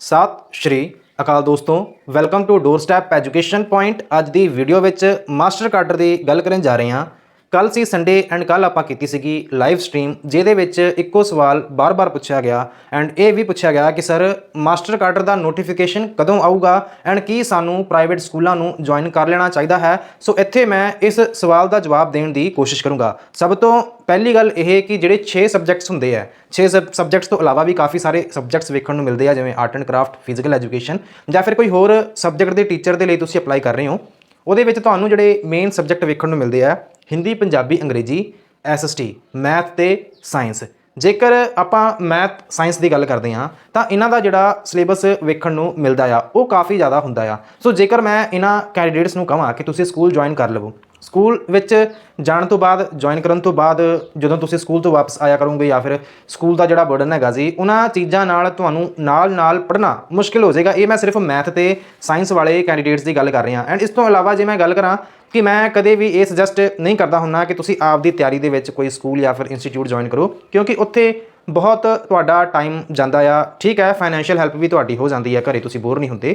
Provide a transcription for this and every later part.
ਸਤਿ ਸ਼੍ਰੀ ਅਕਾਲ ਦੋਸਤੋ welcome to doorstep education point ਅੱਜ ਦੀ ਵੀਡੀਓ ਵਿੱਚ ਮਾਸਟਰ ਕਾਡਰ ਦੀ ਗੱਲ ਕਰਨ ਜਾ ਰਹੇ ਹਾਂ। ਕੱਲ ਸੀ ਸੰਡੇ ਐਂਡ ਕੱਲ ਆਪਾਂ ਕੀਤੀ ਸੀਗੀ ਲਾਈਵ ਸਟ੍ਰੀਮ ਜਿਹਦੇ ਵਿੱਚ ਇੱਕੋ ਸਵਾਲ ਬਾਰ-ਬਾਰ ਪੁੱਛਿਆ ਗਿਆ ਐਂਡ ਇਹ ਵੀ ਪੁੱਛਿਆ ਗਿਆ ਕਿ ਸਰ, ਮਾਸਟਰ ਕਾਡਰ ਦਾ ਨੋਟੀਫਿਕੇਸ਼ਨ ਕਦੋਂ ਆਊਗਾ ਐਂਡ ਕੀ ਸਾਨੂੰ ਪ੍ਰਾਈਵੇਟ ਸਕੂਲਾਂ ਨੂੰ ਜੁਆਇਨ ਕਰ ਲੈਣਾ ਚਾਹੀਦਾ ਹੈ? ਸੋ ਇੱਥੇ ਮੈਂ ਇਸ ਸਵਾਲ ਦਾ ਜਵਾਬ ਦੇਣ ਦੀ ਕੋਸ਼ਿਸ਼ ਕਰੂੰਗਾ। ਸਭ ਤੋਂ ਪਹਿਲੀ ਗੱਲ ਇਹ ਕਿ ਜਿਹੜੇ 6 ਸਬਜੈਕਟਸ ਹੁੰਦੇ ਆ 6 ਸਬਜੈਕਟਸ ਤੋਂ ਇਲਾਵਾ ਵੀ ਕਾਫੀ ਸਾਰੇ ਸਬਜੈਕਟਸ ਵੇਖਣ ਨੂੰ ਮਿਲਦੇ ਆ, ਜਿਵੇਂ art and craft physical education ਜਾਂ ਫਿਰ ਕੋਈ ਹੋਰ ਸਬਜੈਕਟ ਦੇ ਟੀਚਰ ਦੇ ਲਈ ਤੁਸੀਂ ਅਪਲਾਈ ਕਰ ਰਹੇ ਹੋ। ਉਹਦੇ ਵਿੱਚ ਤੁਹਾਨੂੰ ਜਿਹੜੇ ਮੇਨ ਸਬਜੈਕਟ ਵੇਖਣ ਨੂੰ ਮਿਲਦੇ ਆ, ਹਿੰਦੀ, ਪੰਜਾਬੀ, ਅੰਗਰੇਜ਼ੀ ਐਸਐਸਟੀ ਮੈਥ ਤੇ ਸਾਇੰਸ ਜੇਕਰ ਆਪਾਂ ਮੈਥ ਸਾਇੰਸ ਦੀ ਗੱਲ ਕਰਦੇ ਹਾਂ, ਤਾਂ ਇਹਨਾਂ ਦਾ ਜਿਹੜਾ ਸਿਲੇਬਸ ਵੇਖਣ ਨੂੰ ਮਿਲਦਾ ਆ, ਉਹ ਕਾਫੀ ਜ਼ਿਆਦਾ ਹੁੰਦਾ ਆ। ਸੋ ਜੇਕਰ ਮੈਂ ਇਹਨਾਂ ਕੈਂਡੀਡੇਟਸ ਨੂੰ ਕਹਾਂ ਕਿ ਤੁਸੀਂ ਸਕੂਲ ਜੁਆਇਨ ਕਰ ਲਵੋ ਸਕੂਲ ਵਿੱਚ ਜਾਣ ਤੋਂ ਬਾਅਦ ਜੁਆਇਨ ਕਰਨ ਤੋਂ ਬਾਅਦ, ਜਦੋਂ ਤੁਸੀਂ ਸਕੂਲ ਤੋਂ ਵਾਪਸ ਆਇਆ ਕਰੋਗੇ ਜਾਂ ਫਿਰ ਸਕੂਲ ਦਾ ਜਿਹੜਾ ਬਰਡਨ ਹੈਗਾ ਜੀ, ਉਹਨਾਂ ਚੀਜ਼ਾਂ ਨਾਲ ਤੁਹਾਨੂੰ ਨਾਲ-ਨਾਲ ਪੜ੍ਹਨਾ ਮੁਸ਼ਕਿਲ ਹੋ ਜਾਏਗਾ। ਇਹ ਮੈਂ ਸਿਰਫ ਮੈਥ ਤੇ ਸਾਇੰਸ ਵਾਲੇ ਕੈਂਡੀਡੇਟਸ ਦੀ ਗੱਲ ਕਰ ਰਿਹਾ। ਐਂਡ ਇਸ ਤੋਂ ਇਲਾਵਾ ਜੇ ਮੈਂ ਗੱਲ ਕਰਾਂ ਕਿ ਮੈਂ ਕਦੇ ਵੀ ਇਹ ਸੁਜੈਸਟ ਨਹੀਂ ਕਰਦਾ ਹੁੰਨਾ ਕਿ ਤੁਸੀਂ ਆਪ ਦੀ ਤਿਆਰੀ ਦੇ ਵਿੱਚ ਕੋਈ ਸਕੂਲ ਜਾਂ ਫਿਰ ਇੰਸਟੀਚਿਊਟ ਜੁਆਇਨ ਕਰੋ, ਕਿਉਂਕਿ ਉੱਥੇ ਬਹੁਤ ਤੁਹਾਡਾ ਟਾਈਮ ਜਾਂਦਾ ਆ। ਠੀਕ ਹੈ ਫਾਈਨੈਂਸ਼ੀਅਲ ਹੈਲਪ ਵੀ ਤੁਹਾਡੀ ਹੋ ਜਾਂਦੀ ਹੈ। ਘਰੇ ਤੁਸੀਂ ਬੋਰ ਨਹੀਂ ਹੁੰਦੇ।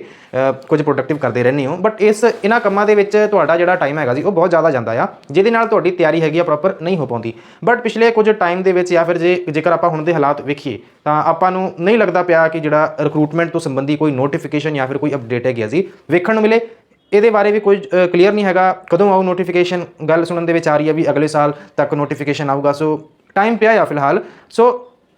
ਕੁਝ ਪ੍ਰੋਡਕਟਿਵ ਕਰਦੇ ਰਹਿੰਦੇ ਹੋ। ਬਟ ਇਸ ਇਹਨਾਂ ਕੰਮਾਂ ਦੇ ਵਿੱਚ ਤੁਹਾਡਾ ਜਿਹੜਾ ਟਾਈਮ ਹੈਗਾ ਜੀ, ਉਹ ਬਹੁਤ ਜ਼ਿਆਦਾ ਜਾਂਦਾ ਆ। ਜਿਹਦੇ ਨਾਲ ਤੁਹਾਡੀ ਤਿਆਰੀ ਹੈਗੀ ਆ ਪ੍ਰੋਪਰ ਨਹੀਂ ਹੋ ਪਾਉਂਦੀ। ਬਟ ਪਿਛਲੇ ਕੁਝ ਟਾਈਮ ਦੇ ਵਿੱਚ ਜਾਂ ਫਿਰ ਜੇ, ਜੇਕਰ ਆਪਾਂ ਹੁਣ ਦੇ ਹਾਲਾਤ ਵੇਖੀਏ, ਤਾਂ ਆਪਾਂ ਨੂੰ ਨਹੀਂ ਲੱਗਦਾ ਪਿਆ ਕਿ ਜਿਹੜਾ ਰਿਕਰੂਟਮੈਂਟ ਤੋਂ ਸੰਬੰਧੀ ਕੋਈ ਨੋਟੀਫਿਕੇਸ਼ਨ ਜਾਂ ਫਿਰ ਕੋਈ ਅਪਡੇਟ ਹੈਗੀ ਆ ਜੀ। ਵੇਖਣ ਨੂੰ ਮਿਲੇ। ਇਹਦੇ ਬਾਰੇ ਵੀ ਕੋਈ ਕਲੀਅਰ ਨਹੀਂ ਹੈਗਾ। ਕਦੋਂ ਆਊ ਨੋਟੀਫਿਕੇਸ਼ਨ ਗੱਲ ਸੁਣਨ ਦੇ ਵਿੱਚ ਆ ਰਹੀ ਹੈ ਵੀ ਅਗਲੇ ਸਾਲ ਤੱਕ ਨੋਟੀਫਿਕੇਸ਼ਨ ਆਊਗਾ। ਸੋ ਟਾਈਮ ਪਿਆ ਆ ਫਿਲਹਾਲ। ਸੋ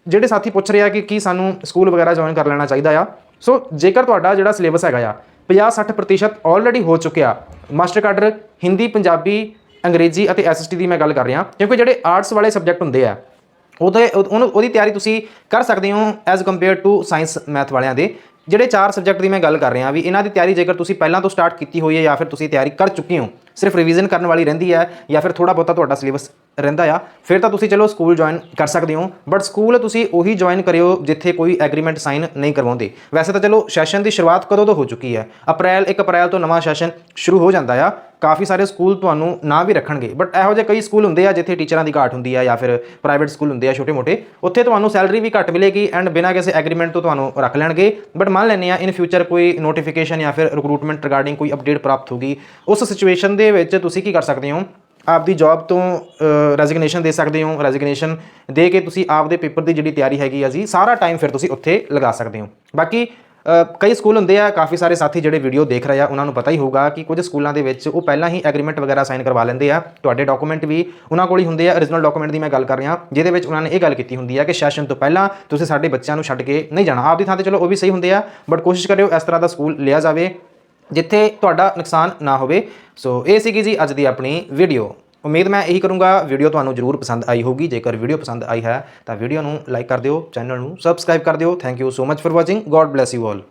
ਜਿਹੜੇ ਸਾਥੀ ਪੁੱਛ ਰਹੇ ਆ ਕਿ ਕੀ ਸਾਨੂੰ ਸਕੂਲ ਵਗੈਰਾ ਜੁਆਇਨ ਕਰ ਲੈਣਾ ਚਾਹੀਦਾ ਆ। ਸੋ ਜੇਕਰ ਤੁਹਾਡਾ ਜਿਹੜਾ ਸਿਲੇਬਸ ਹੈਗਾ ਆ 50-60% ਆਲਰੇਡੀ ਹੋ ਚੁੱਕਿਆ, ਮਾਸਟਰ ਕਾਡਰ ਹਿੰਦੀ, ਪੰਜਾਬੀ, ਅੰਗਰੇਜ਼ੀ ਅਤੇ ਐਸਐਸਟੀ ਦੀ ਮੈਂ ਗੱਲ ਕਰ ਰਿਹਾ, ਕਿਉਂਕਿ ਜਿਹੜੇ ਆਰਟਸ ਵਾਲੇ ਸਬਜੈਕਟ ਹੁੰਦੇ ਆ, ਉਹਦੇ ਉਹਨੂੰ, ਉਹਦੀ ਤਿਆਰੀ ਤੁਸੀਂ ਕਰ ਸਕਦੇ ਹੋ as compare to science math ਵਾਲਿਆਂ ਦੇ। ਜਿਹੜੇ ਚਾਰ ਸਬਜੈਕਟ ਦੀ ਮੈਂ ਗੱਲ ਕਰ ਰਿਹਾ ਵੀ, ਇਹਨਾਂ ਦੀ ਤਿਆਰੀ ਜੇਕਰ ਤੁਸੀਂ ਪਹਿਲਾਂ ਤੋਂ ਸਟਾਰਟ ਕੀਤੀ ਹੋਈ ਹੈ ਜਾਂ ਫਿਰ ਤੁਸੀਂ ਤਿਆਰੀ ਕਰ ਚੁੱਕੇ ਹੋ ਸਿਰਫ ਰਿਵੀਜ਼ਨ ਕਰਨ ਵਾਲੀ ਰਹਿੰਦੀ ਹੈ ਜਾਂ ਫਿਰ ਥੋੜਾ ਬਹੁਤਾ ਤੁਹਾਡਾ ਸਿਲੇਬਸ ਰਹਿੰਦਾ ਆ। ਫਿਰ ਤਾਂ ਤੁਸੀਂ ਚਲੋ ਸਕੂਲ ਜੁਆਇਨ ਕਰ ਸਕਦੇ ਹੋ ਬਟ ਸਕੂਲ ਤੁਸੀਂ ਉਹੀ ਜੁਆਇਨ ਕਰਿਓ ਜਿੱਥੇ ਕੋਈ ਐਗਰੀਮੈਂਟ ਸਾਈਨ ਨਹੀਂ ਕਰਵਾਉਂਦੇ। ਵੈਸੇ ਤਾਂ ਚਲੋ ਸੈਸ਼ਨ ਦੀ ਸ਼ੁਰੂਆਤ ਕਦੋਂ ਤੋਂ ਹੋ ਚੁੱਕੀ ਹੈ? ਅਪ੍ਰੈਲ 1 ਅਪ੍ਰੈਲ ਤੋਂ ਨਵਾਂ ਸੈਸ਼ਨ ਸ਼ੁਰੂ ਹੋ ਜਾਂਦਾ ਆ। ਕਾਫੀ ਸਾਰੇ ਸਕੂਲ ਤੁਹਾਨੂੰ ਨਾ ਵੀ ਰੱਖਣਗੇ ਬਟ ਇਹੋ ਜਿਹੇ ਕਈ ਸਕੂਲ ਹੁੰਦੇ ਆ ਜਿੱਥੇ ਟੀਚਰਾਂ ਦੀ ਘਾਟ ਹੁੰਦੀ ਆ ਜਾਂ ਫਿਰ ਪ੍ਰਾਈਵੇਟ ਸਕੂਲ ਹੁੰਦੇ ਆ ਛੋਟੇ-ਮੋਟੇ। ਉੱਥੇ ਤੁਹਾਨੂੰ ਸੈਲਰੀ ਵੀ ਘੱਟ ਮਿਲੇਗੀ ਐਂਡ ਬਿਨਾਂ ਕਿਸੇ ਐਗਰੀਮੈਂਟ ਤੋਂ ਤੁਹਾਨੂੰ ਰੱਖ ਲੈਣਗੇ। ਬਟ ਮੰਨ ਲੈਂਦੇ ਆ ਇਨ ਫਿਊਚਰ ਕੋਈ ਨੋਟੀਫਿਕੇਸ਼ਨ ਜਾਂ ਫਿਰ ਰਿਕਰੂਟਮੈਂਟ ਰਿਗਾਰਡਿੰਗ ਕੋਈ ਅਪਡੇਟ ਪ੍ਰਾਪਤ ਹੋਗੀ ਉਸ ਸਿਚੁਏਸ਼ਨ ਦੇ ਵਿੱਚ ਤੁਸੀਂ ਕੀ ਕਰ ਸਕਦੇ ਹੋ? ਆਪਦੀ ਜੌਬ ਤੋਂ ਰੈਜ਼ਿਗਨੇਸ਼ਨ ਦੇ ਸਕਦੇ ਹੋ। ਰੈਜ਼ਿਗਨੇਸ਼ਨ ਦੇ ਕੇ ਤੁਸੀਂ ਆਪਦੇ ਪੇਪਰ ਦੀ ਜਿਹੜੀ ਤਿਆਰੀ ਹੈਗੀ ਆ ਜੀ, ਸਾਰਾ ਟਾਈਮ ਫਿਰ ਤੁਸੀਂ ਉੱਥੇ ਲਗਾ ਸਕਦੇ ਹੋ। ਬਾਕੀ ਕਈ ਸਕੂਲ ਹੁੰਦੇ ਆ, ਕਾਫੀ ਸਾਰੇ ਸਾਥੀ ਜਿਹੜੇ ਵੀਡੀਓ ਦੇਖ ਰਹੇ ਆ, ਉਹਨਾਂ ਨੂੰ ਪਤਾ ਹੀ ਹੋਊਗਾ ਕਿ ਕੁਝ ਸਕੂਲਾਂ ਦੇ ਵਿੱਚ ਉਹ ਪਹਿਲਾਂ ਹੀ ਐਗਰੀਮੈਂਟ ਵਗੈਰਾ ਸਾਈਨ ਕਰਵਾ ਲੈਂਦੇ ਆ। ਤੁਹਾਡੇ ਡਾਕੂਮੈਂਟ ਵੀ ਉਹਨਾਂ ਕੋਲ ਹੀ ਹੁੰਦੇ ਆ। Origignal ਡਾਕੂਮੈਂਟ ਦੀ ਮੈਂ ਗੱਲ ਕਰ ਰਿਹਾ, ਜਿਹਦੇ ਵਿੱਚ ਉਹਨਾਂ ਨੇ ਇਹ ਗੱਲ ਕੀਤੀ ਹੁੰਦੀ ਆ ਕਿ ਸੈਸ਼ਨ ਤੋਂ ਪਹਿਲਾਂ ਤੁਸੀਂ ਸਾਡੇ ਬੱਚਿਆਂ ਨੂੰ ਛੱਡ ਕੇ ਨਹੀਂ ਜਾਣਾ। ਆਪਦੀ ਥਾਂ ਤੇ ਚਲੋ ਉਹ ਵੀ ਸਹੀ ਹੁੰਦੇ ਆ ਬਟ ਕੋਸ਼ਿਸ਼ ਕਰਿਓ ਇਸ ਤਰ੍ਹਾਂ ਦਾ ਸਕੂਲ ਲਿਆ ਜਾਵੇ। ਜਿੱਥੇ ਤੁਹਾਡਾ ਨੁਕਸਾਨ ਨਾ ਹੋਵੇ। ਸੋ ਇਹ ਸੀਗੀ ਜੀ ਅੱਜ ਦੀ ਆਪਣੀ ਵੀਡੀਓ ਉਮੀਦ ਮੈਂ ਇਹੀ ਕਰੂੰਗਾ ਵੀਡੀਓ ਤੁਹਾਨੂੰ ਜਰੂਰ ਪਸੰਦ ਆਈ ਹੋਊਗੀ। ਜੇਕਰ ਵੀਡੀਓ ਪਸੰਦ ਆਈ ਹੈ, ਤਾਂ ਵੀਡੀਓ ਨੂੰ ਲਾਈਕ ਕਰ ਦਿਓ ਚੈਨਲ ਨੂੰ ਸਬਸਕ੍ਰਾਈਬ ਕਰ ਦਿਓ। Thank you so much for watching god bless you all